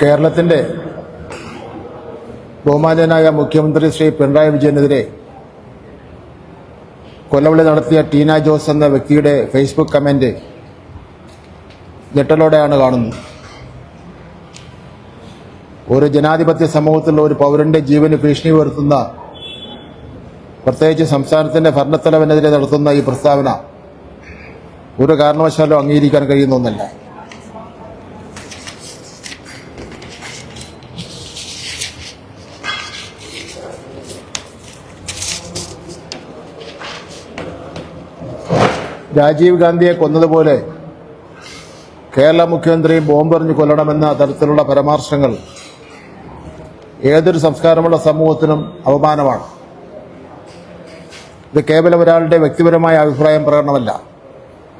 കേരളത്തിന്റെ ബഹുമാന്യനായ മുഖ്യമന്ത്രി ശ്രീ പിണറായി വിജയനെതിരെ കൊലവിളി നടത്തിയ ടീന ജോസ് എന്ന വ്യക്തിയുടെ ഫേസ്ബുക്ക് കമന്റ് ഞെട്ടലോടെയാണ് കാണുന്നത്. ഒരു ജനാധിപത്യ സമൂഹത്തിലുള്ള ഒരു പൗരന്റെ ജീവന് ഭീഷണി വരുത്തുന്ന പ്രത്യേകിച്ച് സംസ്ഥാനത്തിന്റെ ഭരണത്തലവനെതിരെ നടത്തുന്ന ഈ പ്രസ്താവന ഒരു കാരണവശാലും അംഗീകരിക്കാൻ കഴിയുന്ന ഒന്നല്ല. രാജീവ് ഗാന്ധിയെ കൊന്നതുപോലെ കേരള മുഖ്യമന്ത്രി ബോംബെറിഞ്ഞ് കൊല്ലണമെന്ന തരത്തിലുള്ള പരാമർശങ്ങൾ ഏതൊരു സംസ്കാരമുള്ള സമൂഹത്തിനും അപമാനമാണ്. ഇത് കേവലം ഒരാളുടെ വ്യക്തിപരമായ അഭിപ്രായം പ്രകടനമല്ല.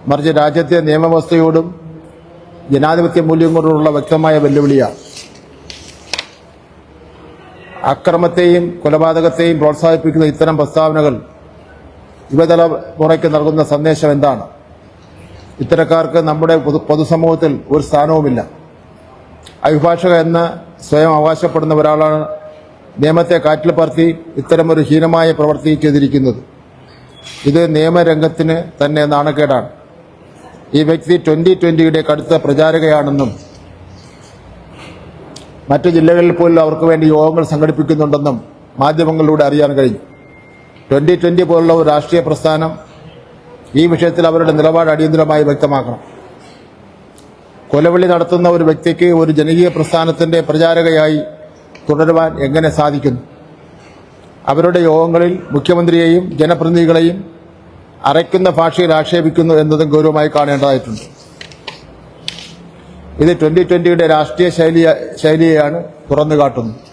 മറിച്ച് രാജ്യത്തെ നിയമവ്യവസ്ഥയോടും ജനാധിപത്യ മൂല്യങ്ങളോടുള്ള വ്യക്തമായ വെല്ലുവിളിയാണ്. അക്രമത്തെയും കൊലപാതകത്തെയും പ്രോത്സാഹിപ്പിക്കുന്ന ഇത്തരം പ്രസ്താവനകൾ യുവതലമുറയ്ക്ക് നൽകുന്ന സന്ദേശം എന്താണ്? ഇത്തരക്കാർക്ക് നമ്മുടെ പൊതു പൊതുസമൂഹത്തിൽ ഒരു സ്ഥാനവുമില്ല. അഭിഭാഷക എന്ന് സ്വയം അവകാശപ്പെടുന്ന ഒരാളാണ് നിയമത്തെ കാറ്റിൽ പറത്തി ഇത്തരമൊരു ഹീനമായ പ്രവൃത്തി ചെയ്തിരിക്കുന്നത്. ഇത് നിയമരംഗത്തിന് തന്നെ നാണക്കേടാണ്. ഈ വ്യക്തി ട്വന്റി ട്വന്റിയുടെ കടുത്ത പ്രചാരകയാണെന്നും മറ്റു ജില്ലകളിൽ പോലും അവർക്ക് വേണ്ടി യോഗങ്ങൾ സംഘടിപ്പിക്കുന്നുണ്ടെന്നും മാധ്യമങ്ങളിലൂടെ അറിയാൻ കഴിഞ്ഞു. ട്വന്റി ട്വന്റി പോലുള്ള ഒരു രാഷ്ട്രീയ പ്രസ്ഥാനം ഈ വിഷയത്തിൽ അവരുടെ നിലപാട് അടിയന്തരമായി വ്യക്തമാക്കണം. കൊലവിളി നടത്തുന്ന ഒരു വ്യക്തിക്ക് ഒരു ജനകീയ പ്രസ്ഥാനത്തിന്റെ പ്രചാരകയായി തുടരുവാൻ എങ്ങനെ സാധിക്കുന്നു? അവരുടെ യോഗങ്ങളിൽ മുഖ്യമന്ത്രിയെയും ജനപ്രതിനിധികളെയും അരയ്ക്കുന്ന ഭാഷയിൽ ആക്ഷേപിക്കുന്നു എന്നതും ഗൗരവമായി കാണേണ്ടതായിട്ടുണ്ട്. ഇത് ട്വന്റി ട്വന്റിയുടെ രാഷ്ട്രീയ ശൈലി ശൈലിയെയാണ് തുറന്നു കാട്ടുന്നത്